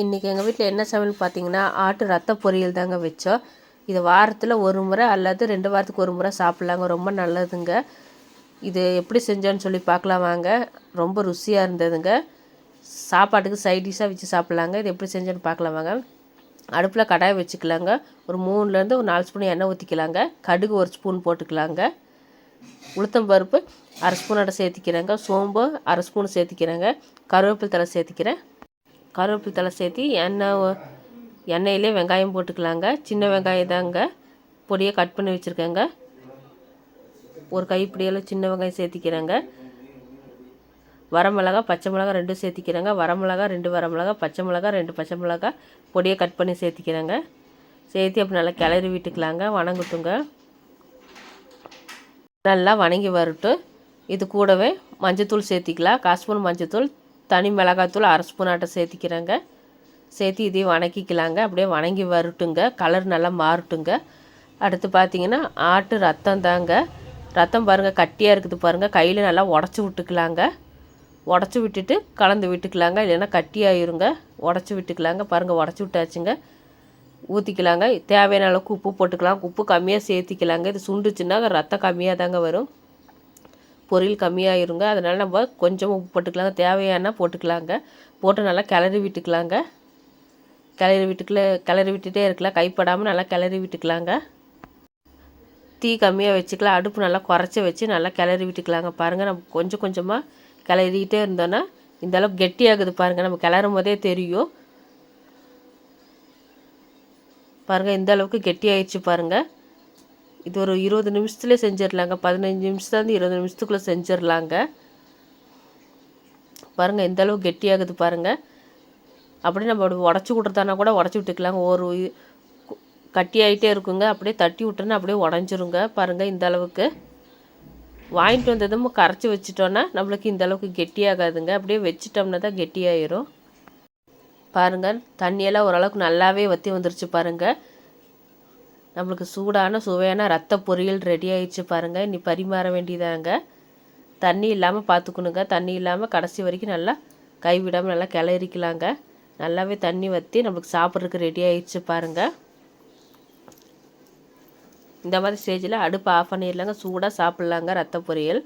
இன்றைக்கி எங்கள் வீட்டில் என்ன சமையல் பார்த்தீங்கன்னா ஆட்டு ரத்த பொரியல் தாங்க வச்சோம். இது வாரத்தில் ஒரு முறை அல்லது ரெண்டு வாரத்துக்கு ஒரு முறை சாப்பிட்லாங்க. ரொம்ப நல்லதுங்க. இது எப்படி செஞ்சோன்னு சொல்லி பார்க்கலாம் வாங்க. ரொம்ப ருசியாக இருந்ததுங்க. சாப்பாட்டுக்கு சைட் டிஷ்ஷாக வச்சு சாப்பிட்லாங்க. இது எப்படி செஞ்சோன்னு பார்க்கலாம் வாங்க. அடுப்பில் கடாய் வச்சுக்கலாங்க. ஒரு மூணுலேருந்து ஒரு நாலு ஸ்பூன் எண்ணெய் ஊற்றிக்கலாங்க கடுகு ஒரு ஸ்பூன் போட்டுக்கலாங்க. உளுத்தம் பருப்பு அரை ஸ்பூனோட சேர்த்திக்கிறேங்க. சோம்பு அரை ஸ்பூன் சேர்த்திக்கிறேங்க. கருவேப்பிலை தலை சேர்த்திக்கிறேன். கருவேப்பிலை தலை சேர்த்தி எண்ணெய் எண்ணெயிலே வெங்காயம் போட்டுக்கலாங்க. சின்ன வெங்காயம் தாங்க. பொடியை கட் பண்ணி வச்சுருக்கேங்க. ஒரு கைப்பிடியெல்லாம் சின்ன வெங்காயம் சேர்த்திக்கிறேங்க. வரமிளகா பச்சை மிளகா ரெண்டும் சேர்த்திக்கிறேங்க. வரமிளகா ரெண்டு வரமிளகா பச்சை மிளகா ரெண்டு பச்சை மிளகா. பொடியை கட் பண்ணி சேர்த்திக்கிறேங்க. சேர்த்து அப்படி நல்லா கிளறி விட்டுக்கலாங்க. வணங்கட்டுங்க. நல்லா வணங்கி வரட்டும். இது கூடவே மஞ்சத்தூள் சேர்த்திக்கலாம். கால் மஞ்சத்தூள் தனி மிளகாத்தூள் அரை ஸ்பூன் ஆட்டை சேர்த்திக்கிறேங்க. சேர்த்து இதையும் வணக்கிக்கலாங்க. அப்படியே வணங்கி வரட்டுங்க. கலர் நல்லா மாறட்டுங்க. அடுத்து பார்த்தீங்கன்னா ஆட்டு ரத்தம் தாங்க. ரத்தம் பாருங்கள் கட்டியாக இருக்குது பாருங்கள் கையில் நல்லா உடச்சி விட்டுக்கலாங்க. உடச்சி விட்டுட்டு கலந்து விட்டுக்கலாங்க. இல்லைன்னா கட்டியாயிருங்க. உடச்சி விட்டுக்கலாங்க. பாருங்கள் உடச்சி விட்டாச்சுங்க. ஊற்றிக்கலாங்க தேவையான அளவுக்கு உப்பு போட்டுக்கலாம். உப்பு கம்மியாக சேர்த்திக்கலாங்க. இது சுண்டுச்சுன்னா ரத்தம் கம்மியாக தாங்க வரும். பொரியல் கம்மியாயிருங்க. அதனால் நம்ம கொஞ்சம் உப்பு போட்டுக்கலாங்க. தேவையான போட்டுக்கலாங்க. போட்டு நல்லா கிளறி விட்டுக்கலாங்க. கிளறி விட்டுக்கல கிளறி விட்டுட்டே இருக்கலாம். கைப்படாமல் நல்லா கிளறி விட்டுக்கலாங்க. தீ கம்மியாக வச்சுக்கலாம். அடுப்பு நல்லா குறைச்சி வச்சு நல்லா கிளறி விட்டுக்கலாங்க. பாருங்கள் நம்ம கொஞ்சம் கொஞ்சமாக கிளறிக்கிட்டே இருந்தோன்னா இந்த அளவுக்கு கெட்டியாகுது பாருங்கள் நம்ம கிளறும் போதே தெரியும். பாருங்கள் இந்த அளவுக்கு கெட்டியாயிடுச்சு பாருங்கள் இது ஒரு இருபது நிமிஷத்துலேயே செஞ்சிடலாங்க பதினஞ்சு நிமிஷத்துலேருந்து இருபது நிமிஷத்துக்குள்ளே செஞ்சிடலாங்க பாருங்கள் எந்த அளவுக்கு கெட்டியாகுது பாருங்கள் அப்படியே நம்ம உடச்சி விட்றதானா கூட உடச்சி விட்டுக்கலாங்க. ஒரு கட்டியாகிட்டே கட்டியாயிட்டே இருக்குங்க. அப்படியே தட்டி விட்டோன்னா அப்படியே உடஞ்சிருங்க பாருங்கள் இந்த அளவுக்கு. வாங்கிட்டு வந்ததும் கரைச்சி வச்சிட்டோன்னா நம்மளுக்கு இந்த அளவுக்கு கெட்டியாகாதுங்க. அப்படியே வச்சிட்டோம்னா தான் கெட்டியாயிரும். பாருங்கள் தண்ணியெல்லாம் ஓரளவுக்கு நல்லாவே வற்றி வந்துருச்சு பாருங்கள் நம்மளுக்கு சூடான சுவையான ரத்த பொரியல் ரெடி ஆயிடுச்சு பாருங்கள் இனி பரிமாற வேண்டியதாங்க. தண்ணி இல்லாமல் பார்த்துக்கணுங்க தண்ணி இல்லாமல் கடைசி வரைக்கும் நல்லா கைவிடாமல் நல்லா கிளறிக்கலாங்க. நல்லாவே தண்ணி வற்றி நம்மளுக்கு சாப்பிட்றதுக்கு ரெடி ஆயிடுச்சு பாருங்கள் இந்த மாதிரி ஸ்டேஜில் அடுப்பு ஆஃப் பண்ணிடலாங்க. சூடாக சாப்பிட்லாங்க ரத்த பொரியல்.